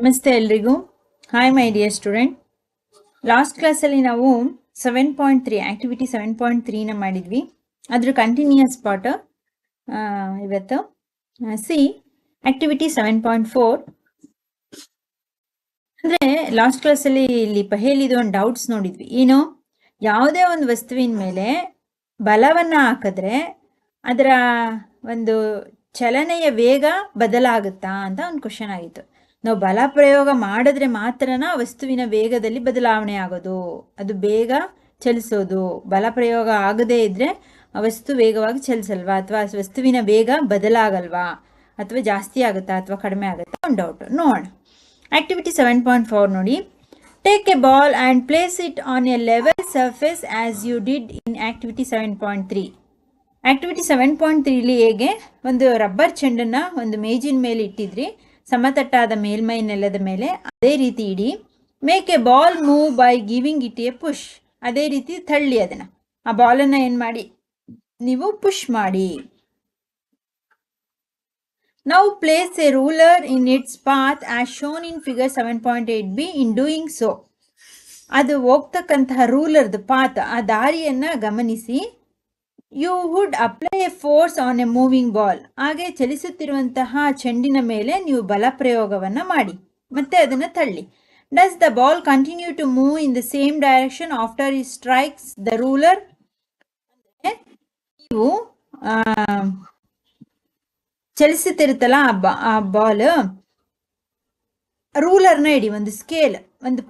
ನಮಸ್ತೆ ಎಲ್ರಿಗೂ. Hi my dear student last ಕ್ಲಾಸಲ್ಲಿ ನಾವು seven point three activity seven point ತ್ರೀನ ಮಾಡಿದ್ವಿ. ಅದ್ರ ಕಂಟಿನ್ಯೂಯಸ್ ಪಾರ್ಟ್ ಇವತ್ತು C activity seven point four ಅಂದರೆ ಲಾಸ್ಟ್ ಕ್ಲಾಸಲ್ಲಿ ಇಲ್ಲಿ ಪಹೇಲಿದು ಒಂದು ಡೌಟ್ಸ್ ನೋಡಿದ್ವಿ. ಏನು? ಯಾವುದೇ ಒಂದು ವಸ್ತುವಿನ ಮೇಲೆ ಬಲವನ್ನು ಹಾಕಿದ್ರೆ ಅದರ ಒಂದು ಚಲನೆಯ ವೇಗ ಬದಲಾಗುತ್ತಾ ಅಂತ ಒಂದು ಕ್ವಶನ್ ಆಗಿತ್ತು. ನಾವು ಬಲ ಪ್ರಯೋಗ ಮಾಡಿದ್ರೆ ಮಾತ್ರನ ವಸ್ತುವಿನ ವೇಗದಲ್ಲಿ ಬದಲಾವಣೆ ಆಗೋದು. ಅದು ಬೇಗ ಚಲಿಸೋದು. ಬಲ ಪ್ರಯೋಗ ಆಗದೇ ಇದ್ರೆ ಆ ವಸ್ತು ವೇಗವಾಗಿ ಚಲಿಸಲ್ವಾ? ಅಥವಾ ವಸ್ತುವಿನ ವೇಗ ಬದಲಾಗಲ್ವಾ? ಅಥವಾ ಜಾಸ್ತಿ ಆಗುತ್ತಾ? ಅಥವಾ ಕಡಿಮೆ ಆಗುತ್ತಾ? ಒಂದು ಡೌಟ್ ನೋಡೋಣ. ಆಕ್ಟಿವಿಟಿ ಸೆವೆನ್ ಪಾಯಿಂಟ್ ಫೋರ್ ನೋಡಿ. Take a ball and place it on a level surface as you did in activity seven point three activity seven point ತ್ರೀಲಿ ಹೇಗೆ? ಒಂದು ರಬ್ಬರ್ ಚೆಂಡನ್ನು ಒಂದು ಮೇಜಿನ ಮೇಲೆ ಇಟ್ಟಿದ್ರಿ. ಸಮತಟ್ಟಾದ ಮೇಲ್ಮೈ ನೆಲದ ಮೇಲೆ ಅದೇ ರೀತಿ ಇಡಿ, make a ball move by giving it a push. ಅದೇ ರೀತಿ ತಳ್ಳಿ ಅದನ್ನು. ಆ ಬಾಲನ್ನು ಏನು ಮಾಡಿ? ನೀವು ಪುಷ್ ಮಾಡಿ. Now place a ruler in its path as shown in figure seven point eight B in doing so ಅದು ಹೋಗ್ತಕ್ಕಂತಹ ರೂಲರ್ದು ಪಾತ್ ಆ ದಾರಿಯನ್ನು ಗಮನಿಸಿ. You would apply a force on a moving ball ಹಾಗೆ ಚಲಿಸುತ್ತಿರುವಂತಹ ಚೆಂಡಿನ ಮೇಲೆ ನೀವು ಬಲ ಪ್ರಯೋಗವನ್ನು ಮಾಡಿ. ಮತ್ತೆ ಅದನ್ನು ತಳ್ಳಿ. Does the ball continue to move in the same direction after ಈ ಸ್ಟ್ರೈಕ್ಸ್ ದ ರೂಲರ್ ನೀವು ಚಲಿಸುತ್ತಿರುತ್ತಲ್ಲ ಆ ಬಾಲ್ ರೂಲರ್ನ ಇಡಿ, ಒಂದು ಸ್ಕೇಲ್ ಒಂದು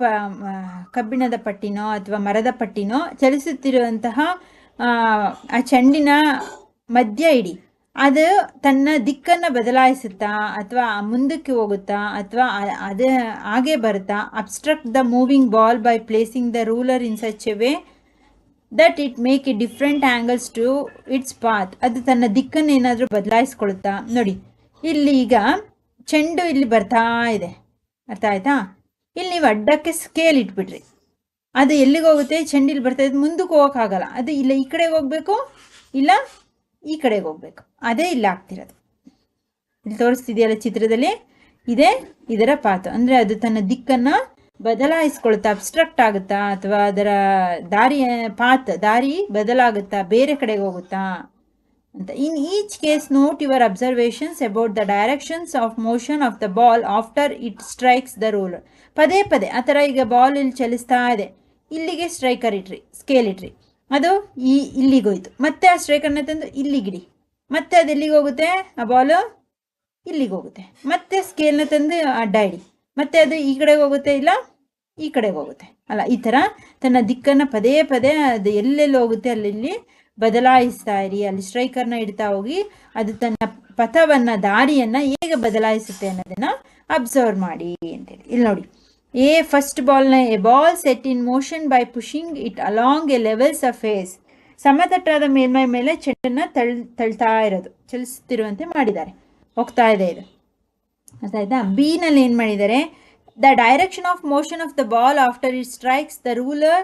ಕಬ್ಬಿಣದ ಪಟ್ಟಿನೋ ಅಥವಾ ಮರದ ಪಟ್ಟಿನೋ, ಚಲಿಸುತ್ತಿರುವಂತಹ ಆ, ಚೆಂಡಿನ ಮಧ್ಯ ಇಡಿ. ಅದು ತನ್ನ ದಿಕ್ಕನ್ನು ಬದಲಾಯಿಸುತ್ತಾ ಅಥವಾ ಮುಂದಕ್ಕೆ ಹೋಗುತ್ತಾ ಅಥವಾ ಅದು ಹಾಗೆ ಬರುತ್ತಾ obstruct the moving ball by placing the ruler in such a way that it make a different angles to its path ಅದು ತನ್ನ ದಿಕ್ಕನ್ನು ಏನಾದರೂ ಬದಲಾಯಿಸ್ಕೊಳುತ್ತಾ. ನೋಡಿ ಇಲ್ಲಿ ಈಗ ಚೆಂಡು ಇಲ್ಲಿ ಬರ್ತಾ ಇದೆ. ಅರ್ಥ ಆಯ್ತಾ? ಇಲ್ಲಿ ನೀವು ಅಡ್ಡಕ್ಕೆ ಸ್ಕೇಲ್ ಇಟ್ಬಿಟ್ರಿ ಅದು ಎಲ್ಲಿಗೆ ಹೋಗುತ್ತೆ? ಚೆಂಡಿಲಿ ಬರ್ತಾ ಇದೆ ಮುಂದಕ್ಕೆ ಹೋಗೋಕ್ಕಾಗಲ್ಲ. ಅದು ಇಲ್ಲ ಈ ಕಡೆಗೆ ಹೋಗಬೇಕು, ಇಲ್ಲ ಈ ಕಡೆಗೆ ಹೋಗಬೇಕು. ಅದೇ ಇಲ್ಲ ಆಗ್ತಿರೋದು. ಇಲ್ಲಿ ತೋರಿಸ್ತಿದೆಯಲ್ಲ ಚಿತ್ರದಲ್ಲಿ? ಇದೇ ಇದರ ಪಾತು. ಅಂದರೆ ಅದು ತನ್ನ ದಿಕ್ಕನ್ನು ಬದಲಾಯಿಸ್ಕೊಳ್ತಾ ಅಬ್ಸ್ಟ್ರಕ್ಟ್ ಆಗುತ್ತಾ, ಅಥವಾ ಅದರ ದಾರಿ ಪಾತ್ ದಾರಿ ಬದಲಾಗುತ್ತಾ, ಬೇರೆ ಕಡೆಗೆ ಹೋಗುತ್ತಾ ಅಂತ. In each case note your observations about the directions of motion of the ball after it strikes the roller ಪದೇ ಪದೇ, ಆ ಥರ ಈಗ ಬಾಲ್ ಇಲ್ಲಿ ಚಲಿಸ್ತಾ ಇದೆ. ಇಲ್ಲಿಗೆ ಸ್ಟ್ರೈಕರ್ ಇಟ್ರಿ ಸ್ಕೇಲ್ ಇಟ್ರಿ. ಅದು ಈ ಇಲ್ಲಿಗೋಯ್ತು ಮತ್ತೆ ಆ ಸ್ಟ್ರೈಕರ್ನ ತಂದು ಇಲ್ಲಿಗಿಡಿ ಮತ್ತೆ ಅದು ಎಲ್ಲಿಗೆ ಹೋಗುತ್ತೆ? ಆ ಬಾಲು ಇಲ್ಲಿಗೆ ಹೋಗುತ್ತೆ. ಮತ್ತೆ ಸ್ಕೇಲ್ನ ತಂದು ಅಡ್ಡ ಇಡಿ. ಮತ್ತೆ ಅದು ಈ ಕಡೆಗೆ ಹೋಗುತ್ತೆ ಇಲ್ಲ ಈ ಕಡೆಗೆ ಹೋಗುತ್ತೆ. ಅಲ್ಲ, ಈ ಥರ ತನ್ನ ದಿಕ್ಕನ್ನು ಪದೇ ಪದೇ ಅದು ಎಲ್ಲೆಲ್ಲಿ ಹೋಗುತ್ತೆ ಅಲ್ಲಿ ಬದಲಾಯಿಸ್ತಾ ಇರಿ. ಅಲ್ಲಿ ಸ್ಟ್ರೈಕರ್ನ ಇಡ್ತಾ ಹೋಗಿ ಅದು ತನ್ನ ಪಥವನ್ನು, ದಾರಿಯನ್ನು ಹೇಗೆ ಬದಲಾಯಿಸುತ್ತೆ ಅನ್ನೋದನ್ನು ಅಬ್ಸರ್ವ್ ಮಾಡಿ ಅಂತೇಳಿ. ಇಲ್ಲಿ ನೋಡಿ. A first ಬಾಲ್ನ a ball set in motion by pushing it along a level surface. ಸಮತಟ್ಟಾದ ಮೇಲ್ಮೈ ಮೇಲೆ ಚೆಂಡನ್ನು ತಳ್, ತಳ್ತಾ ಇರೋದು. ಚಲಿಸುತ್ತಿರುವಂತೆ ಮಾಡಿದ್ದಾರೆ. ಹೋಗ್ತಾ ಇದೆ ಇದು. ಅರ್ಥಾಯ್ತಾ? ಬಿನಲ್ಲಿ ಏನು ಮಾಡಿದ್ದಾರೆ? The direction of motion of the ball after it strikes the ruler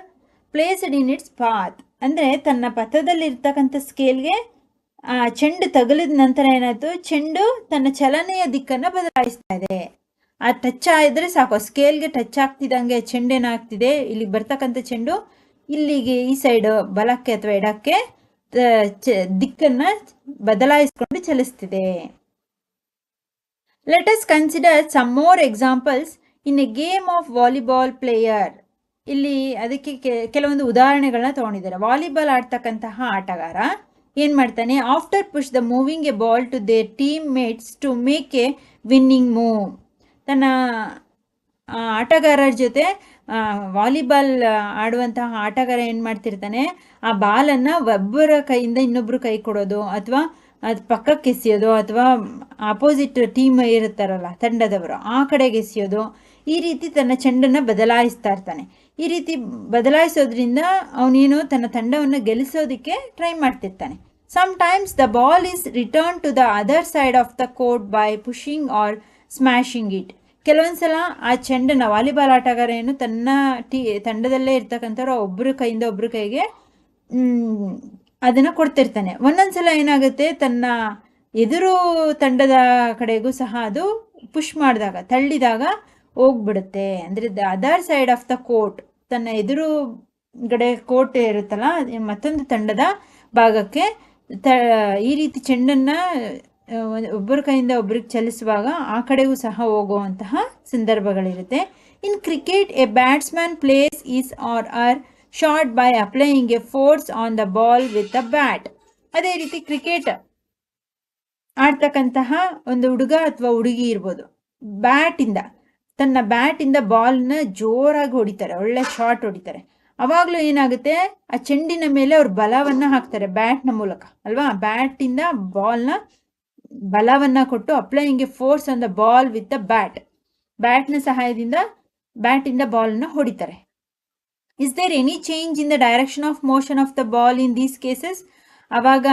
placed in its path ಅಂದರೆ ತನ್ನ ಪಥದಲ್ಲಿರ್ತಕ್ಕಂಥ ಸ್ಕೇಲ್ಗೆ ಆ, ಚೆಂಡು ತಗುಲಿದ ನಂತರ ಏನಾಯ್ತು? ಚೆಂಡು ತನ್ನ ಚಲನೆಯ ದಿಕ್ಕನ್ನು ಬದಲಾಯಿಸ್ತಾ ಇದೆ. ಆ ಟಚ್ ಆದರೆ ಸಾಕು. ಸ್ಕೇಲ್ಗೆ ಟಚ್ ಆಗ್ತಿದ್ದಂಗೆ ಚೆಂಡೆನ ಆಗ್ತಿದೆ. ಇಲ್ಲಿಗೆ ಬರ್ತಕ್ಕಂಥ ಚೆಂಡು, ಇಲ್ಲಿಗೆ ಈ ಸೈಡ್ ಬಲಕ್ಕೆ ಅಥವಾ ಎಡಕ್ಕೆ ದಿಕ್ಕನ್ನು ಬದಲಾಯಿಸ್ಕೊಂಡು ಚಲಿಸ್ತಿದೆ. Let us consider some more examples in a game of volleyball player ಇಲ್ಲಿ ಅದಕ್ಕೆ ಕೆಲವೊಂದು ಉದಾಹರಣೆಗಳನ್ನ ತೊಗೊಂಡಿದ್ದಾರೆ. ವಾಲಿಬಾಲ್ ಆಡ್ತಕ್ಕಂತಹ ಆಟಗಾರ ಏನು ಮಾಡ್ತಾನೆ? After push the moving a ball to their team mates to make a winning move ತನ್ನ ಆಟಗಾರರ ಜೊತೆ ವಾಲಿಬಾಲ್ ಆಡುವಂತಹ ಆಟಗಾರ ಏನು ಮಾಡ್ತಿರ್ತಾನೆ, ಆ ಬಾಲನ್ನು ಒಬ್ಬರ ಕೈಯಿಂದ ಇನ್ನೊಬ್ಬರು ಕೈ ಕೊಡೋದು ಅಥವಾ ಅದು ಪಕ್ಕಕ್ಕೆ ಎಸೆಯೋದು ಅಥವಾ ಅಪೋಸಿಟ್ ಟೀಮ್ ಇರುತ್ತಾರಲ್ಲ ತಂಡದವರು ಆ ಕಡೆಗೆ ಎಸೆಯೋದು, ಈ ರೀತಿ ತನ್ನ ಚೆಂಡನ್ನು ಬದಲಾಯಿಸ್ತಾ ಇರ್ತಾನೆ. ಈ ರೀತಿ ಬದಲಾಯಿಸೋದ್ರಿಂದ ಅವನೇನು ತನ್ನ ತಂಡವನ್ನು ಗೆಲ್ಲಿಸೋದಕ್ಕೆ try ಮಾಡ್ತಿರ್ತಾನೆ. Sometimes the ball is return to the other side of the court by pushing or smashing it ಕೆಲವೊಂದು ಸಲ ಆ ಚೆಂಡನ್ನ ವಾಲಿಬಾಲ್ ಆಟಗಾರ ಏನು ತನ್ನ ಟಿ, ತಂಡದಲ್ಲೇ ಇರ್ತಕ್ಕಂಥವ್ರು ಒಬ್ಬರ ಕೈಯಿಂದ ಒಬ್ಬರ ಕೈಗೆ ಅದನ್ನು ಕೊಡ್ತಿರ್ತಾನೆ. ಒಂದೊಂದು ಸಲ ಏನಾಗುತ್ತೆ, ತನ್ನ ಎದುರು ತಂಡದ ಕಡೆಗೂ ಸಹ ಅದು ಪುಷ್ ಮಾಡಿದಾಗ, ತಳ್ಳಿದಾಗ ಹೋಗ್ಬಿಡುತ್ತೆ. ಅಂದರೆ the other side of the court, ತನ್ನ ಎದುರು ಗಡೆ ಕೋರ್ಟ್ ಇರುತ್ತಲ್ಲ, ಮತ್ತೊಂದು ತಂಡದ ಭಾಗಕ್ಕೆ ತ, ಈ ರೀತಿ ಚೆಂಡನ್ನು ಒಬ್ಬರ ಕೈಯಿಂದ ಒಬ್ರಿಗೆ ಚಲಿಸುವಾಗ ಆ ಕಡೆಗೂ ಸಹ ಹೋಗುವಂತಹ ಸಂದರ್ಭಗಳಿರುತ್ತೆ. In cricket a batsman plays his er er shot by applying a force on the ball with a bat ಅದೇ ರೀತಿ ಕ್ರಿಕೆಟ್ ಆಡ್ತಕ್ಕಂತಹ ಒಂದು ಹುಡುಗ ಅಥವಾ ಹುಡುಗಿ ಇರ್ಬೋದು. ಬ್ಯಾಟಿಂದ ತನ್ನ ಬ್ಯಾಟಿಂದ ಬಾಲ್ನ ಜೋರಾಗಿ ಹೊಡಿತಾರೆ, ಒಳ್ಳೆ ಶಾರ್ಟ್ ಹೊಡಿತಾರೆ. ಅವಾಗಲೂ ಏನಾಗುತ್ತೆ? ಆ ಚೆಂಡಿನ ಮೇಲೆ ಅವ್ರು ಬಲವನ್ನ ಹಾಕ್ತಾರೆ ಬ್ಯಾಟ್ನ ಮೂಲಕ, ಅಲ್ವಾ? ಬ್ಯಾಟಿಂದ ಬಾಲ್ನ ಬಲವನ್ನ ಕೊಟ್ಟು applying force on the ball with the bat. ಬ್ಯಾಟ್ನ ಸಹಾಯದಿಂದ ಬ್ಯಾಟಿಂದ ಬಾಲನ್ನು ಹೊಡಿತಾರೆ. Is there any change in the direction of motion of the ball in these cases ಅವಾಗ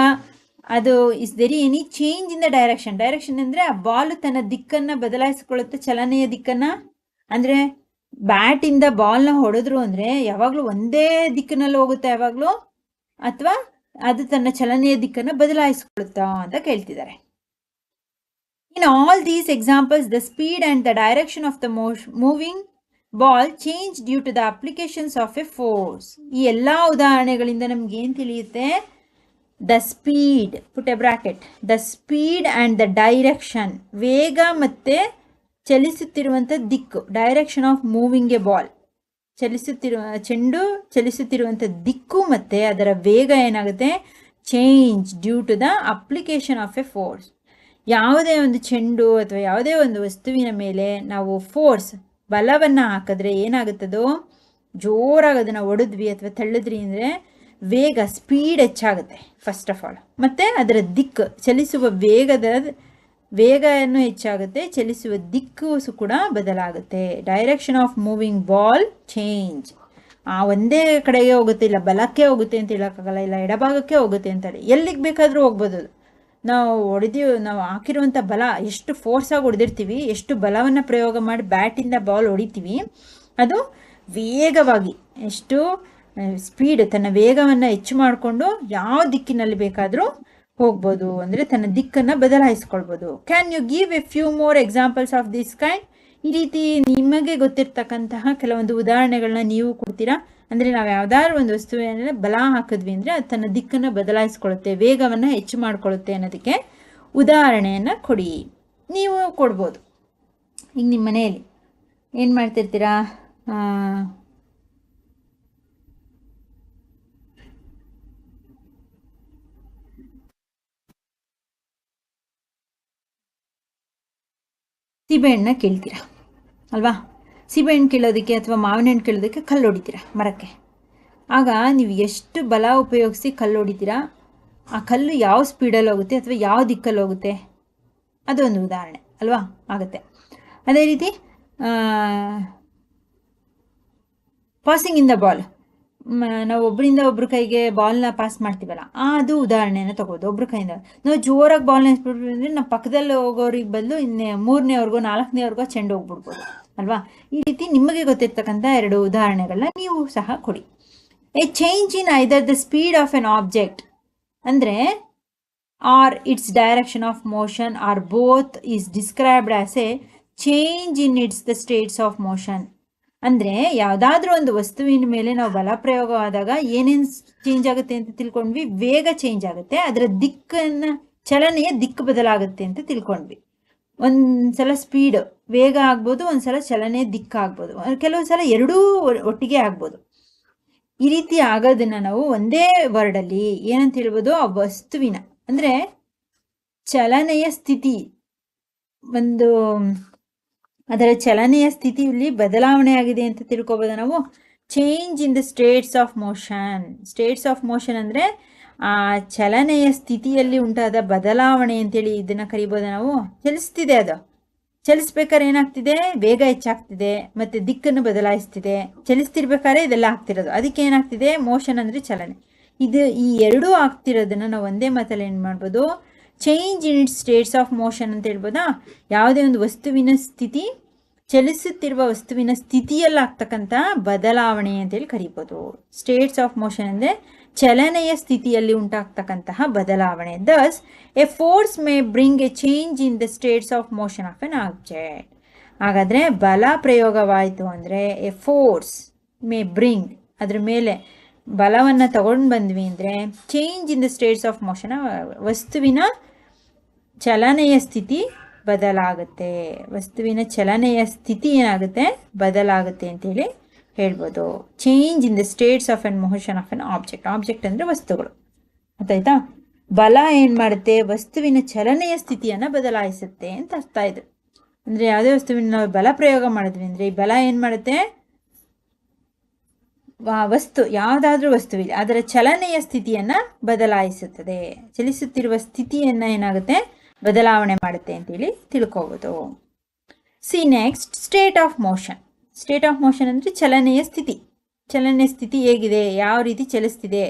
ಅದು is there any change in the direction direction ಅಂದರೆ ಆ ball ತನ್ನ ದಿಕ್ಕನ್ನು ಬದಲಾಯಿಸಿಕೊಳ್ಳುತ್ತೆ, ಚಲನೆಯ ದಿಕ್ಕನ್ನು. ಅಂದರೆ ಬ್ಯಾಟಿಂದ ಬಾಲ್ನ ಹೊಡೆದ್ರು ಅಂದರೆ ಯಾವಾಗಲೂ ಒಂದೇ ದಿಕ್ಕಿನಲ್ಲಿ ಹೋಗುತ್ತೆ ಯಾವಾಗಲೂ? ಅಥವಾ ಅದು ತನ್ನ ಚಲನೆಯ ದಿಕ್ಕನ್ನು ಬದಲಾಯಿಸಿಕೊಳ್ಳುತ್ತಾ ಅಂತ ಕೇಳ್ತಿದ್ದಾರೆ. All these examples the speed and the direction of the motion moving ball change due to the applications of a force ಈ ಎಲ್ಲ ಉದಾಹರಣೆಗಳಿಂದ ನಮ್ಗೆ ಏನು ತಿಳಿಯುತ್ತೆ? The speed put a bracket the speed and the direction ವೇಗ ಮತ್ತು ಚಲಿಸುತ್ತಿರುವಂಥ ದಿಕ್ಕು. Direction of moving a ball ಚಲಿಸುತ್ತಿರುವ, ಚೆಂಡು ಚಲಿಸುತ್ತಿರುವಂಥ ದಿಕ್ಕು ಮತ್ತು ಅದರ ವೇಗ ಏನಾಗುತ್ತೆ? Change due to the application of a force ಯಾವುದೇ ಒಂದು ಚೆಂಡು ಅಥವಾ ಯಾವುದೇ ಒಂದು ವಸ್ತುವಿನ ಮೇಲೆ ನಾವು ಫೋರ್ಸ್ ಬಲವನ್ನು ಹಾಕಿದ್ರೆ ಏನಾಗುತ್ತದೋ? ಜೋರಾಗಿ ಅದನ್ನು ಒಡೆದ್ವಿ ಅಥವಾ ತಳ್ಳಿದ್ರಿ ಅಂದರೆ ವೇಗ ಸ್ಪೀಡ್ ಹೆಚ್ಚಾಗುತ್ತೆ ಫಸ್ಟ್ ಆಫ್ ಆಲ್ ಮತ್ತು ಅದರ ದಿಕ್ಕು, ಚಲಿಸುವ ವೇಗದ ವೇಗನೂ ಹೆಚ್ಚಾಗುತ್ತೆ, ಚಲಿಸುವ ದಿಕ್ಕು ಕೂಡ ಬದಲಾಗುತ್ತೆ. Direction of moving ball change ಆ ಒಂದೇ ಕಡೆಗೆ ಹೋಗುತ್ತೆ ಇಲ್ಲ ಬಲಕ್ಕೆ ಹೋಗುತ್ತೆ ಅಂತ ಹೇಳೋಕ್ಕಾಗಲ್ಲ, ಇಲ್ಲ ಎಡಭಾಗಕ್ಕೆ ಹೋಗುತ್ತೆ ಅಂತಾರೆ ಎಲ್ಲಿಗೆ ಬೇಕಾದರೂ ಹೋಗ್ಬೋದು ನಾವು ಹೊಡೆದೀವಿ, ನಾವು ಹಾಕಿರುವಂಥ ಬಲ ಎಷ್ಟು ಫೋರ್ಸಾಗಿ ಹೊಡೆದಿರ್ತೀವಿ, ಎಷ್ಟು ಬಲವನ್ನು ಪ್ರಯೋಗ ಮಾಡಿ ಬ್ಯಾಟಿಂದ ಬಾಲ್ ಹೊಡಿತೀವಿ, ಅದು ವೇಗವಾಗಿ ಎಷ್ಟು ಸ್ಪೀಡ್ ತನ್ನ ವೇಗವನ್ನು ಹೆಚ್ಚು ಮಾಡಿಕೊಂಡು ಯಾವ ದಿಕ್ಕಿನಲ್ಲಿ ಬೇಕಾದರೂ ಹೋಗ್ಬೋದು. ಅಂದರೆ ತನ್ನ ದಿಕ್ಕನ್ನು ಬದಲಾಯಿಸ್ಕೊಳ್ಬೋದು. Can you give a few more examples of this kind ಈ ರೀತಿ ನಿಮಗೆ ಗೊತ್ತಿರ್ತಕ್ಕಂತಹ ಕೆಲವೊಂದು ಉದಾಹರಣೆಗಳನ್ನ ನೀವು ಕೊಡ್ತೀರಾ? ಅಂದರೆ ನಾವು ಯಾವ್ದಾದ್ರು ಒಂದು ವಸ್ತುವಿನ ಬಲ ಹಾಕಿದ್ವಿ ಅಂದರೆ ಅದು ತನ್ನ ದಿಕ್ಕನ್ನು ಬದಲಾಯಿಸ್ಕೊಳ್ಳುತ್ತೆ ವೇಗವನ್ನು ಹೆಚ್ಚು ಮಾಡ್ಕೊಳ್ಳುತ್ತೆ ಅನ್ನೋದಕ್ಕೆ ಉದಾಹರಣೆಯನ್ನು ಕೊಡಿ. ನೀವು ಕೊಡ್ಬೋದು. ಈಗ ನಿಮ್ಮ ಮನೆಯಲ್ಲಿ ಏನು ಮಾಡ್ತಿರ್ತೀರಾ? ಆ, ಸೀಬೆಹಣ್ಣನ್ನ ಕೇಳ್ತೀರಾ? ಅಲ್ವಾ? ಸೀಬೆಹಣ್ಣು ಕೀಳೋದಕ್ಕೆ ಅಥವಾ ಮಾವಿನ ಹಣ್ಣು ಕೀಳೋದಕ್ಕೆ ಕಲ್ಲು ಹೊಡಿತೀರ ಮರಕ್ಕೆ. ಆಗ ನೀವು ಎಷ್ಟು ಬಲ ಉಪಯೋಗಿಸಿ ಕಲ್ಲು ಹೊಡಿತೀರಾ ಆ ಕಲ್ಲು ಯಾವ ಸ್ಪೀಡಲ್ಲಿ ಹೋಗುತ್ತೆ ಅಥವಾ ಯಾವ ದಿಕ್ಕಲ್ಲಿ ಹೋಗುತ್ತೆ? ಅದೊಂದು ಉದಾಹರಣೆ, ಅಲ್ವಾ? ಆಗುತ್ತೆ. ಅದೇ ರೀತಿ ಪಾಸಿಂಗ್ ಇನ್ ದ ಬಾಲ್ ನಾವು ಒಬ್ಬರಿಂದ ಒಬ್ರ ಕೈಗೆ ಬಾಲ್ನ ಪಾಸ್ ಮಾಡ್ತೀವಲ್ಲ ಆ ಅದು ಉದಾಹರಣೆನ ತಗೋದು ಒಬ್ಬರ ಕೈಯಿಂದ. ನಾವು ಜೋರಾಗಿ ಬಾಲ್ನ ಎಸ್ಬಿಟ್ಬಿಟ್ರೆ ನಮ್ಮ ಪಕ್ಕದಲ್ಲಿ ಹೋಗೋರಿಗೆ ಬದಲು ಇನ್ನೇ ಮೂರನೇವ್ರಿಗೋ, ನಾಲ್ಕನೇವ್ರಿಗೋ ಚೆಂಡು ಹೋಗ್ಬಿಡ್ಬೋದು. ಅಲ್ವಾ? ಈ ರೀತಿ ನಿಮಗೆ ಗೊತ್ತಿರ್ತಕ್ಕಂಥ ಎರಡು ಉದಾಹರಣೆಗಳನ್ನ ನೀವು ಸಹ ಕೊಡಿ. A change in either the speed of an object ಅಂದರೆ or its direction of motion or both is described as a change in its the states of motion ಅಂದರೆ, ಯಾವುದಾದ್ರೂ ಒಂದು ವಸ್ತುವಿನ ಮೇಲೆ ನಾವು ಬಲ ಪ್ರಯೋಗವಾದಾಗ ಏನೇನು ಚೇಂಜ್ ಆಗುತ್ತೆ ಅಂತ ತಿಳ್ಕೊಂಡ್ವಿ. ವೇಗ ಚೇಂಜ್ ಆಗುತ್ತೆ. ಅದರ ದಿಕ್ಕನ್ನು, ಚಲನೆಯ ದಿಕ್ಕು ಬದಲಾಗುತ್ತೆ ಅಂತ ತಿಳ್ಕೊಂಡ್ವಿ. ಒಂದ್ಸಲ ಸ್ಪೀಡ್ ವೇಗ ಆಗ್ಬೋದು, ಒಂದ್ಸಲ ಚಲನೆ ದಿಕ್ಕಾಗ್ಬೋದು ಕೆಲವು ಸಲ ಎರಡೂ ಒಟ್ಟಿಗೆ ಆಗ್ಬೋದು. ಈ ರೀತಿ ಆಗೋದನ್ನ ನಾವು ಒಂದೇ ವರ್ಡಲ್ಲಿ ಏನಂತ ಹೇಳ್ಬೋದು? ಆ ವಸ್ತುವಿನ, ಅಂದರೆ ಚಲನೆಯ ಸ್ಥಿತಿ, ಒಂದು, ಅದರ ಚಲನೆಯ ಸ್ಥಿತಿಯಲ್ಲಿ ಬದಲಾವಣೆ ಆಗಿದೆ ಅಂತ ತಿಳ್ಕೊಬೋದು ನಾವು. Change in the states of motion states of motion ಅಂದರೆ, ಆ ಚಲನೆಯ ಸ್ಥಿತಿಯಲ್ಲಿ ಉಂಟಾದ ಬದಲಾವಣೆ ಅಂತೇಳಿ ಇದನ್ನು ಕರಿಬೋದು ನಾವು. ಚಲಿಸ್ತಿದೆ ಅದು. ಚಲಿಸ್ಬೇಕಾದ್ರೆ ಏನಾಗ್ತಿದೆ? ವೇಗ ಹೆಚ್ಚಾಗ್ತಿದೆ, ಮತ್ತು ದಿಕ್ಕನ್ನು ಬದಲಾಯಿಸ್ತಿದೆ. ಚಲಿಸ್ತಿರ್ಬೇಕಾದ್ರೆ ಇದೆಲ್ಲ ಆಗ್ತಿರೋದು. ಅದಕ್ಕೆ ಏನಾಗ್ತಿದೆ? ಮೋಷನ್ ಅಂದರೆ ಚಲನೆ. ಇದು ಈ ಎರಡೂ ಆಗ್ತಿರೋದನ್ನು ನಾವು ಒಂದೇ ಮಾತಲ್ಲಿ ಏನು ಮಾಡ್ಬೋದು? Change in its states of motion ಅಂತ ಹೇಳ್ಬೋದಾ? ಯಾವುದೇ ಒಂದು ವಸ್ತುವಿನ ಸ್ಥಿತಿ, ಚಲಿಸುತ್ತಿರುವ ವಸ್ತುವಿನ ಸ್ಥಿತಿಯಲ್ಲಾಗ್ತಕ್ಕಂಥ ಬದಲಾವಣೆ ಅಂತೇಳಿ ಕರಿಬೋದು. ಸ್ಟೇಟ್ಸ್ ಆಫ್ ಮೋಷನ್ ಅಂದರೆ ಚಲನೆಯ ಸ್ಥಿತಿಯಲ್ಲಿ ಉಂಟಾಗ್ತಕ್ಕಂತಹ ಬದಲಾವಣೆ. Thus a force may bring a change in the states of motion of an object ಹಾಗಾದರೆ ಬಲ ಪ್ರಯೋಗವಾಯಿತು ಅಂದರೆ ಎ ಫೋರ್ಸ್ ಮೇ ಬ್ರಿಂಗ್ ಅದ್ರ ಮೇಲೆ ಬಲವನ್ನು ತಗೊಂಡು ಬಂದ್ವಿ ಅಂದರೆ change in the states of motion ವಸ್ತುವಿನ ಚಲನೆಯ ಸ್ಥಿತಿ ಬದಲಾಗುತ್ತೆ. ವಸ್ತುವಿನ ಚಲನೆಯ ಸ್ಥಿತಿ ಏನಾಗುತ್ತೆ? ಬದಲಾಗುತ್ತೆ ಅಂತೇಳಿ ಹೇಳ್ಬೋದು. Change in the states of an motion of an object object ಅಂದರೆ ವಸ್ತುಗಳು. ಗೊತ್ತಾಯ್ತಾ? ಬಲ ಏನು ಮಾಡುತ್ತೆ? ವಸ್ತುವಿನ ಚಲನೆಯ ಸ್ಥಿತಿಯನ್ನು ಬದಲಾಯಿಸುತ್ತೆ ಅಂತ ಅರ್ಥ ಇದು ಅಂದರೆ ಯಾವುದೇ ವಸ್ತುವಿನ ನಾವು ಬಲ ಪ್ರಯೋಗ ಮಾಡಿದ್ವಿ ಅಂದರೆ ಈ ಬಲ ಏನು ಮಾಡುತ್ತೆ? ವಸ್ತು, ಯಾವುದಾದ್ರೂ ವಸ್ತುವಿದೆ ಅದರ ಚಲನೆಯ ಸ್ಥಿತಿಯನ್ನು ಬದಲಾಯಿಸುತ್ತದೆ. ಚಲಿಸುತ್ತಿರುವ ಸ್ಥಿತಿಯನ್ನು ಏನಾಗುತ್ತೆ? ಬದಲಾವಣೆ ಮಾಡುತ್ತೆ ಅಂತೇಳಿ ತಿಳ್ಕೋಬೋದು. See next state of motion state of motion ಅಂದರೆ ಚಲನೆಯ ಸ್ಥಿತಿ. ಚಲನೆಯ ಸ್ಥಿತಿ ಹೇಗಿದೆ? ಯಾವ ರೀತಿ ಚಲಿಸ್ತಿದೆ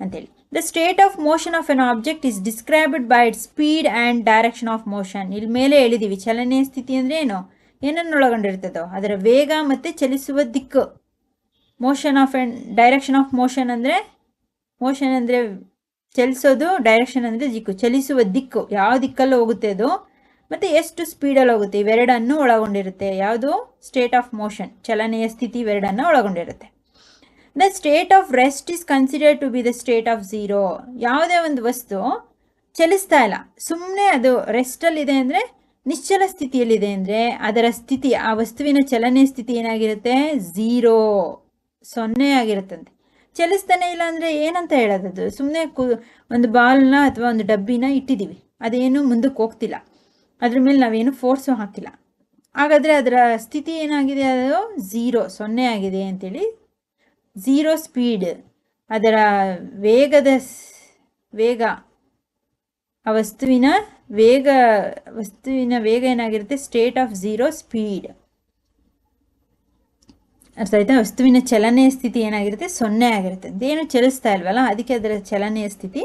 ಅಂತೇಳಿ. The state of motion of an object is described by it speed and direction of motion ಇಲ್ಲಿ ಮೇಲೆ ಹೇಳಿದ್ದೀವಿ ಚಲನೆಯ ಸ್ಥಿತಿ ಅಂದರೆ ಏನು? ಏನನ್ನು ಒಳಗೊಂಡಿರ್ತದೋ ಅದರ ವೇಗ ಮತ್ತು ಚಲಿಸುವ ದಿಕ್ಕು. Motion of and direction of motion ಅಂದರೆ ಮೋಷನ್ ಅಂದರೆ ಚಲಿಸೋದು ಡೈರೆಕ್ಷನ್ ಅಂದರೆ ದಿಕ್ಕು. ಚಲಿಸುವ ದಿಕ್ಕು. ಯಾವ ದಿಕ್ಕಲ್ಲಿ ಹೋಗುತ್ತೆ ಅದು? ಮತ್ತು ಎಷ್ಟು ಸ್ಪೀಡಲ್ಲಿ ಹೋಗುತ್ತೆ? ಇವೆರಡನ್ನು ಒಳಗೊಂಡಿರುತ್ತೆ. ಯಾವುದು? ಸ್ಟೇಟ್ ಆಫ್ ಮೋಷನ್ ಚಲನೆಯ ಸ್ಥಿತಿ ಇವೆರಡನ್ನು ಒಳಗೊಂಡಿರುತ್ತೆ. The state of rest is considered to be the state of zero ಯಾವುದೇ ಒಂದು ವಸ್ತು ಚಲಿಸ್ತಾ ಇಲ್ಲ. ಸುಮ್ಮನೆ ಅದು ರೆಸ್ಟಲ್ಲಿದೆ ಅಂದರೆ, ನಿಶ್ಚಲ ಸ್ಥಿತಿಯಲ್ಲಿದೆ ಅಂದರೆ, ಅದರ ಸ್ಥಿತಿ, ಆ ವಸ್ತುವಿನ ಚಲನೆಯ ಸ್ಥಿತಿ ಏನಾಗಿರುತ್ತೆ? ಝೀರೋ ಸೊನ್ನೆ ಆಗಿರುತ್ತಂತೆ. ಚಲಿಸ್ತಾನೆ ಇಲ್ಲ ಅಂದರೆ ಏನಂತ ಹೇಳೋದದು ಸುಮ್ಮನೆ ಕು, ಒಂದು ಬಾಲ್ನ ಅಥವಾ ಒಂದು ಡಬ್ಬಿನ ಇಟ್ಟಿದ್ದೀವಿ. ಅದೇನು ಮುಂದಕ್ಕೆ ಹೋಗ್ತಿಲ್ಲ. ಅದ್ರ ಮೇಲೆ ನಾವೇನು ಫೋರ್ಸು ಹಾಕಿಲ್ಲ. ಹಾಗಾದರೆ ಅದರ ಸ್ಥಿತಿ ಏನಾಗಿದೆ ಅದು? ಝೀರೋ ಸೊನ್ನೆ ಆಗಿದೆ ಅಂತೇಳಿ. ಝೀರೋ ಸ್ಪೀಡ್ ಅದರ ವೇಗದ ವೇಗ ಆ ವಸ್ತುವಿನ ವೇಗ ವಸ್ತುವಿನ ವೇಗ ಏನಾಗಿರುತ್ತೆ? ಸ್ಟೇಟ್ ಆಫ್ ಝೀರೋ ಸ್ಪೀಡ್ ಅರ್ಥ ಆಯ್ತಾ? ವಸ್ತುವಿನ ಚಲನೆಯ ಸ್ಥಿತಿ ಏನಾಗಿರುತ್ತೆ? ಸೊನ್ನೆ ಆಗಿರುತ್ತೆ. ಅದೇನು ಚಲಿಸ್ತಾ ಇಲ್ವಲ್ಲ, ಅದಕ್ಕೆ ಅದರ ಚಲನೆಯ ಸ್ಥಿತಿ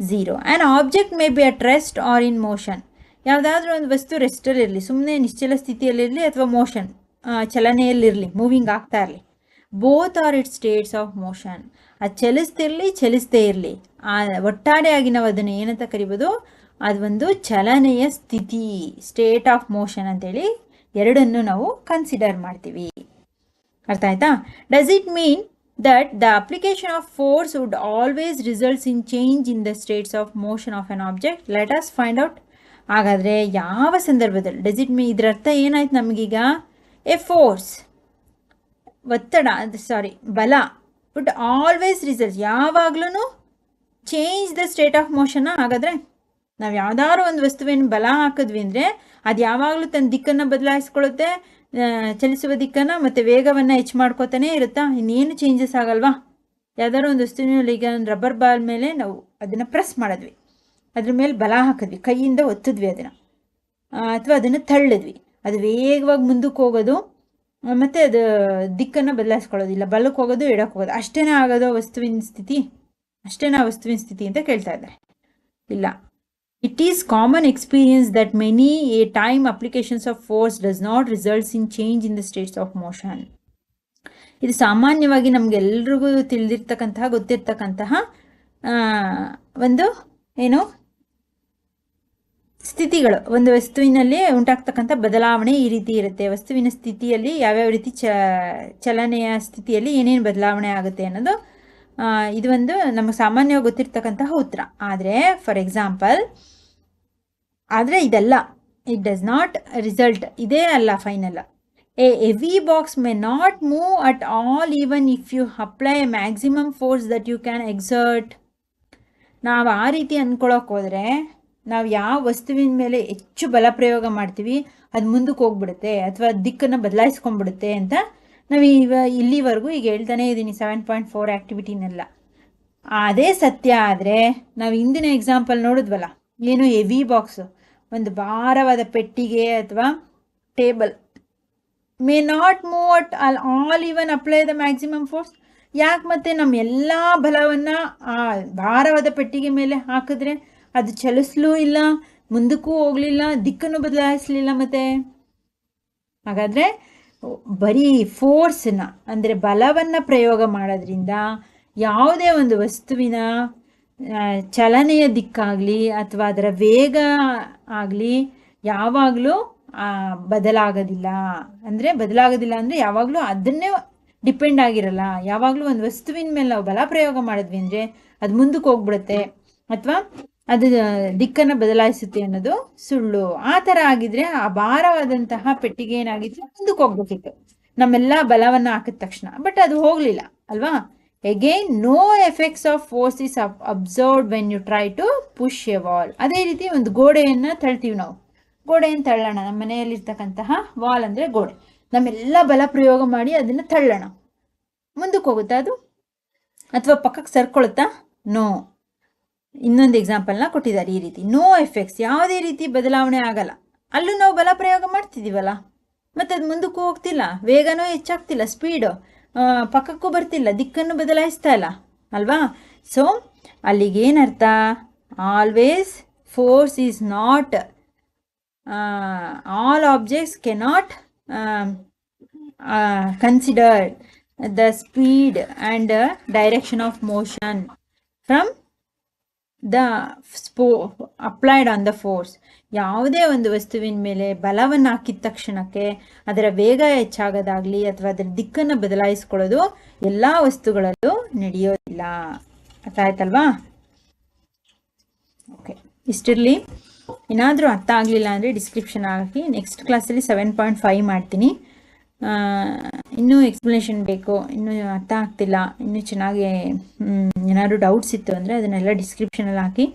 zero and object may be at rest or in motion ಯಾವುದಾದ್ರೂ ಒಂದು ವಸ್ತು ರೆಸ್ಟಲ್ಲಿರಲಿ ಸುಮ್ಮನೆ ನಿಶ್ಚಲ ಸ್ಥಿತಿಯಲ್ಲಿರಲಿ ಅಥವಾ ಮೋಷನ್ ಚಲನೆಯಲ್ಲಿರಲಿ ಮೂವಿಂಗ್ ಆಗ್ತಾ ಇರಲಿ. Both are it states of motion ಅದು ಚಲಿಸ್ತಿರಲಿ, ಚಲಿಸದೇ ಇರಲಿ. ಆ, ಒಟ್ಟಾರೆಯಾಗಿ ನಾವು ಅದನ್ನು ಏನಂತ ಕರಿಬೋದು? ಅದು ಒಂದು ಚಲನೆಯ ಸ್ಥಿತಿ ಸ್ಟೇಟ್ ಆಫ್ ಮೋಷನ್ ಅಂತೇಳಿ ಎರಡನ್ನು ನಾವು ಕನ್ಸಿಡರ್ ಮಾಡ್ತೀವಿ. ಅರ್ಥ ಆಯ್ತಾ? Does it mean that the application of force would always results in change in the states of motion of an object let us find out ಹಾಗಾದರೆ ಯಾವ ಸಂದರ್ಭದಲ್ಲಿ? ಡಸ್ ಇಟ್ ಮೀ ಇದರ ಅರ್ಥ ಏನಾಯ್ತು ನಮಗೀಗ? ಎ ಫೋರ್ಸ್ ಒತ್ತಡ ಸಾರಿ ಬಲ. But always result ಯಾವಾಗ್ಲೂ ಚೇಂಜ್ ದ ಸ್ಟೇಟ್ ಆಫ್ ಮೋಷನ್ನ ಹಾಗಾದರೆ ನಾವು ಯಾವ್ದಾದ್ರು ಒಂದು ವಸ್ತುವಿನ ಬಲ ಹಾಕಿದ್ವಿ ಅಂದರೆ ಅದು ಯಾವಾಗಲೂ ತನ್ನ ದಿಕ್ಕನ್ನು ಬದಲಾಯಿಸ್ಕೊಳ್ಳುತ್ತೆ ಚಲಿಸುವ ದಿಕ್ಕನ್ನು ಮತ್ತು ವೇಗವನ್ನು ಹೆಚ್ಚು ಮಾಡ್ಕೋತಾನೆ ಇರುತ್ತಾ? ಇನ್ನೇನು ಚೇಂಜಸ್ ಆಗಲ್ವಾ? ಯಾವ್ದಾದ್ರು ಒಂದು ವಸ್ತುವಿನಲ್ಲಿ ಈಗ ರಬ್ಬರ್ ಬಾಲ್ ಮೇಲೆ ನಾವು ಅದನ್ನು ಪ್ರೆಸ್ ಮಾಡಿದ್ವಿ. ಅದ್ರ ಮೇಲೆ ಬಲ ಹಾಕಿದ್ವಿ. ಕೈಯಿಂದ ಒತ್ತಿದ್ವಿ ಅದನ್ನು. ಅಥವಾ ಅದನ್ನು ತಳ್ಳಿದ್ವಿ. ಅದು ವೇಗವಾಗಿ ಮುಂದಕ್ಕೆ ಹೋಗೋದು ಮತ್ತು ಅದು ದಿಕ್ಕನ್ನು ಬದಲಾಯಿಸ್ಕೊಳ್ಳೋದಿಲ್ಲ ಬಲಕ್ಕೆ ಹೋಗೋದು, ಎಡಕ್ಕೆ ಹೋಗೋದು. ಅಷ್ಟೇನೇ ಆಗೋದು ವಸ್ತುವಿನ ಸ್ಥಿತಿ? ಅಷ್ಟೇನಾ ವಸ್ತುವಿನ ಸ್ಥಿತಿ ಅಂತ ಕೇಳ್ತಾ ಇದ್ದಾರೆ. ಇಲ್ಲ. It is common experience that many a time applications of force does not results in change in the states of motion ಇದು ಸಾಮಾನ್ಯವಾಗಿ ನಮಗೆಲ್ರಿಗೂ ತಿಳಿದಿರ್ತಕ್ಕಂತಹ, ಗೊತ್ತಿರ್ತಕ್ಕಂತಹ ಒಂದು, ಏನು ಸ್ಥಿತಿಗಳು. ಒಂದು ವಸ್ತುವಿನಲ್ಲಿ ಉಂಟಾಗ್ತಕ್ಕಂಥ ಬದಲಾವಣೆ ಈ ರೀತಿ ಇರುತ್ತೆ. ವಸ್ತುವಿನ ಸ್ಥಿತಿಯಲ್ಲಿ ಯಾವ್ಯಾವ ರೀತಿ ಚ, ಚಲನೆಯ ಸ್ಥಿತಿಯಲ್ಲಿ ಏನೇನು ಬದಲಾವಣೆ ಆಗುತ್ತೆ ಅನ್ನೋದು ಇದು ಒಂದು ನಮಗೆ ಸಾಮಾನ್ಯವಾಗಿ ಗೊತ್ತಿರ್ತಕ್ಕಂತಹ ಉತ್ತರ. ಆದರೆ ಫಾರ್ ಎಕ್ಸಾಂಪಲ್ ಆದರೆ ಇದಲ್ಲ. ಇಟ್ ಡಸ್ ನಾಟ್ ರಿಸಲ್ಟ್ ಇದೇ ಅಲ್ಲ final a heavy box may not move at all even if you apply maximum force that you can exert ನಾವು ಆ ರೀತಿ ಅಂದ್ಕೊಳಕ್ಕೆ ಹೋದರೆ ನಾವು ಯಾವ ವಸ್ತುವಿನ ಮೇಲೆ ಹೆಚ್ಚು ಬಲ ಪ್ರಯೋಗ ಮಾಡ್ತೀವಿ, ಅದು ಮುಂದಕ್ಕೆ ಹೋಗ್ಬಿಡುತ್ತೆ, ಅಥವಾ ದಿಕ್ಕನ್ನು ಬದಲಾಯಿಸ್ಕೊಂಡ್ಬಿಡುತ್ತೆ ಅಂತ ನಾವು ಇವ, ಇಲ್ಲಿವರೆಗೂ ಈಗ ಹೇಳ್ತಾನೆ ಇದ್ದೀನಿ ಸೆವೆನ್ ಪಾಯಿಂಟ್ ಫೋರ್ ಆ್ಯಕ್ಟಿವಿಟಿನೆಲ್ಲ ಅದೇ ಸತ್ಯ ಆದರೆ, ನಾವು ಹಿಂದಿನ ಎಕ್ಸಾಂಪಲ್ ನೋಡಿದ್ವಲ್ಲ, ಏನು ಹೆವಿ ಬಾಕ್ಸು ಒಂದು ಭಾರವಾದ ಪೆಟ್ಟಿಗೆ ಅಥವಾ table may not move at all all even apply the maximum force ಯಾಕೆ ಮತ್ತೆ ನಮ್ಮ ಎಲ್ಲ ಬಲವನ್ನು, ಆ ಭಾರವಾದ ಪೆಟ್ಟಿಗೆ ಮೇಲೆ ಹಾಕಿದ್ರೆ ಅದು ಚಲಿಸ್ಲೂ ಇಲ್ಲ, ಮುಂದಕ್ಕೂ ಹೋಗಲಿಲ್ಲ, ದಿಕ್ಕನ್ನು ಬದಲಾಯಿಸಲಿಲ್ಲ ಮತ್ತೆ. ಹಾಗಾದರೆ ಬರೀ ಫೋರ್ಸನ್ನ ಅಂದರೆ ಬಲವನ್ನು ಪ್ರಯೋಗ ಮಾಡೋದ್ರಿಂದ ಯಾವುದೇ ಒಂದು ವಸ್ತುವಿನ ಚಲನೆಯ ದಿಕ್ಕಾಗಲಿ ಅಥವಾ ಅದರ ವೇಗ ಆಗಲಿ ಯಾವಾಗಲೂ ಬದಲಾಗೋದಿಲ್ಲ. ಅಂದರೆ ಬದಲಾಗೋದಿಲ್ಲ ಅಂದರೆ ಯಾವಾಗಲೂ ಅದನ್ನೇ ಡಿಪೆಂಡ್ ಆಗಿರಲ್ಲ. ಯಾವಾಗಲೂ ಒಂದು ವಸ್ತುವಿನ ಮೇಲೆ ನಾವು ಬಲ ಪ್ರಯೋಗ ಮಾಡಿದ್ವಿ ಅಂದರೆ ಅದು ಮುಂದಕ್ಕೆ ಹೋಗ್ಬಿಡುತ್ತೆ. ಅಥವಾ ಅದು ದಿಕ್ಕನ್ನು ಬದಲಾಯಿಸುತ್ತೆ ಅನ್ನೋದು ಸುಳ್ಳು. ಆ ಥರ ಆಗಿದ್ರೆ ಆ ಭಾರವಾದಂತಹ ಪೆಟ್ಟಿಗೆ ಏನಾಗಿತ್ತು? ಮುಂದಕ್ಕೆ ಹೋಗ್ಬೇಕಿತ್ತು ನಮ್ಮೆಲ್ಲ ಬಲವನ್ನು ಹಾಕಿದ ತಕ್ಷಣ. ಬಟ್ ಅದು ಹೋಗಲಿಲ್ಲ, ಅಲ್ವಾ? Again no effects of force is observed when you try to push a wall ಅದೇ ರೀತಿ ಒಂದು ಗೋಡೆಯನ್ನು ತಳ್ತೀವಿ ನಾವು. ಗೋಡೆಯನ್ನು ತಳ್ಳೋಣ. ನಮ್ಮ ಮನೆಯಲ್ಲಿರ್ತಕ್ಕಂತಹ ವಾಲ್ ಅಂದರೆ ಗೋಡೆ. ನಮ್ಮೆಲ್ಲ ಬಲ ಪ್ರಯೋಗ ಮಾಡಿ ಅದನ್ನು ತಳ್ಳೋಣ. ಮುಂದಕ್ಕೆ ಹೋಗುತ್ತಾ ಅದು? ಅಥವಾ ಪಕ್ಕಕ್ಕೆ ಸರ್ಕೊಳುತ್ತಾ? ನೋ ಇನ್ನೊಂದು ಎಕ್ಸಾಂಪಲ್ನ ಕೊಟ್ಟಿದ್ದಾರೆ ಈ ರೀತಿ. ನೋ ಎಫೆಕ್ಟ್ಸ್ ಯಾವುದೇ ರೀತಿ ಬದಲಾವಣೆ ಆಗಲ್ಲ. ಅಲ್ಲೂ ನಾವು ಬಲ ಪ್ರಯೋಗ ಮಾಡ್ತಿದ್ದೀವಲ್ಲ? ಮತ್ತು ಅದು ಮುಂದಕ್ಕೂ ಹೋಗ್ತಿಲ್ಲ. ವೇಗನೂ ಹೆಚ್ಚಾಗ್ತಿಲ್ಲ. ಸ್ಪೀಡು ಪಕ್ಕಕ್ಕೂ ಬರ್ತಿಲ್ಲ. ದಿಕ್ಕನ್ನು ಬದಲಾಯಿಸ್ತಾ ಇಲ್ಲ. ಅಲ್ವಾ? So ಅಲ್ಲಿಗೇನರ್ಥ always force is not all objects cannot considered the speed and direction of motion from the ಸ್ಪೋ, applied on the force. ಯಾವುದೇ ಒಂದು ವಸ್ತುವಿನ ಮೇಲೆ ಬಲವನ್ನು ಹಾಕಿದ ತಕ್ಷಣಕ್ಕೆ ಅದರ ವೇಗ ಹೆಚ್ಚಾಗೋದಾಗಲಿ ಅಥವಾ ಅದರ ದಿಕ್ಕನ್ನು ಬದಲಾಯಿಸ್ಕೊಳ್ಳೋದು ಎಲ್ಲ ವಸ್ತುಗಳಲ್ಲೂ ನಡೆಯೋದಿಲ್ಲ. ಅರ್ಥ ಆಯ್ತಲ್ವಾ ಓಕೆ ಇಷ್ಟಿರಲಿ. ಏನಾದರೂ ಅರ್ಥ ಆಗಲಿಲ್ಲ ಅಂದರೆ ಡಿಸ್ಕ್ರಿಪ್ಷನ್ ಹಾಕಿ. ನೆಕ್ಸ್ಟ್ ಕ್ಲಾಸಲ್ಲಿ ಸೆವೆನ್ ಪಾಯಿಂಟ್ ಫೈವ್ ಮಾಡ್ತೀನಿ. ಇನ್ನೂ ಎಕ್ಸ್ಪ್ಲನೇಷನ್ ಬೇಕು, ಇನ್ನೂ ಅರ್ಥ ಆಗ್ತಿಲ್ಲ, ಇನ್ನೂ ಚೆನ್ನಾಗಿ ಏನಾದರೂ ಡೌಟ್ಸ್ ಇತ್ತು ಅಂದರೆ ಅದನ್ನೆಲ್ಲ ಡಿಸ್ಕ್ರಿಪ್ಷನಲ್ಲಿ ಹಾಕಿ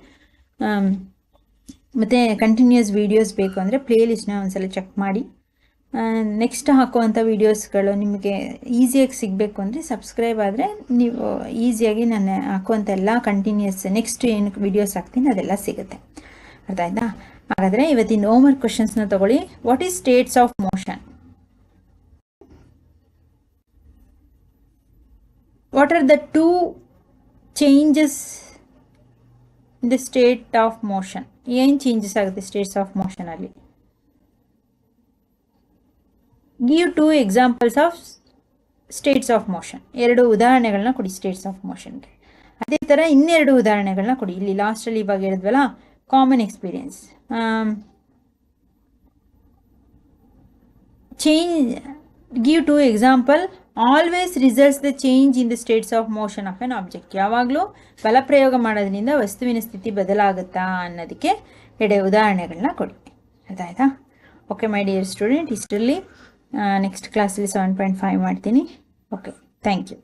ಮತ್ತು ಕಂಟಿನ್ಯೂಸ್ ವೀಡಿಯೋಸ್ ಬೇಕು ಅಂದರೆ ಪ್ಲೇಲಿಸ್ಟ್ನ ಒಂದ್ಸಲ ಚೆಕ್ ಮಾಡಿ. ನೆಕ್ಸ್ಟ್ ಹಾಕುವಂಥ ವೀಡಿಯೋಸ್ಗಳು ನಿಮಗೆ ಈಸಿಯಾಗಿ ಸಿಗಬೇಕು ಅಂದರೆ ಸಬ್ಸ್ಕ್ರೈಬ್ ಆದರೆ ನೀವು ಈಸಿಯಾಗಿ ನಾನು ಹಾಕುವಂಥ ಎಲ್ಲ ಕಂಟಿನ್ಯೂಸ್ ನೆಕ್ಸ್ಟ್ ಏನು ವೀಡಿಯೋಸ್ ಹಾಕ್ತೀನಿ ಅದೆಲ್ಲ ಸಿಗುತ್ತೆ. ಅರ್ಥ ಆಯ್ತಾ? ಹಾಗಾದರೆ ಇವತ್ತಿನ ಹೋಮ್ವರ್ಕ್ ಕ್ವಶನ್ಸ್ನ ತೊಗೊಳ್ಳಿ. What is states of motion what are the two changes in the state of motion? ಏನು ಚೇಂಜಸ್ ಆಗುತ್ತೆ ಸ್ಟೇಟ್ಸ್ ಆಫ್ ಮೋಷನ್ ಅಲ್ಲಿ? Give two examples of states of motion ಎರಡು ಉದಾಹರಣೆಗಳನ್ನ ಕೊಡಿ ಸ್ಟೇಟ್ಸ್ ಆಫ್ ಮೋಷನ್ಗೆ ಅದೇ ಥರ ಇನ್ನೆರಡು ಉದಾಹರಣೆಗಳನ್ನ ಕೊಡಿ. ಇಲ್ಲಿ ಲಾಸ್ಟಲ್ಲಿ ಇವಾಗ ಹೇಳಿದ್ವಲ್ಲ common experience change give two example always results the change in the states of motion of an object ಯಾವಾಗಲೂ ಬಲಪ್ರಯೋಗ ಮಾಡೋದ್ರಿಂದ ವಸ್ತುವಿನ ಸ್ಥಿತಿ ಬದಲಾಗುತ್ತಾ ಅನ್ನೋದಕ್ಕೆ ಎಡೆ ಉದಾಹರಣೆಗಳನ್ನ ಕೊಡಿ. ಅದಾಯ್ತಾ? ಓಕೆ ಮೈ ಡಿಯರ್ ಸ್ಟೂಡೆಂಟ್ ಇಷ್ಟರಲ್ಲಿ ನೆಕ್ಸ್ಟ್ ಕ್ಲಾಸಲ್ಲಿ ಸೆವೆನ್ ಪಾಯಿಂಟ್ ಫೈವ್ ಮಾಡ್ತೀನಿ. Okay thank you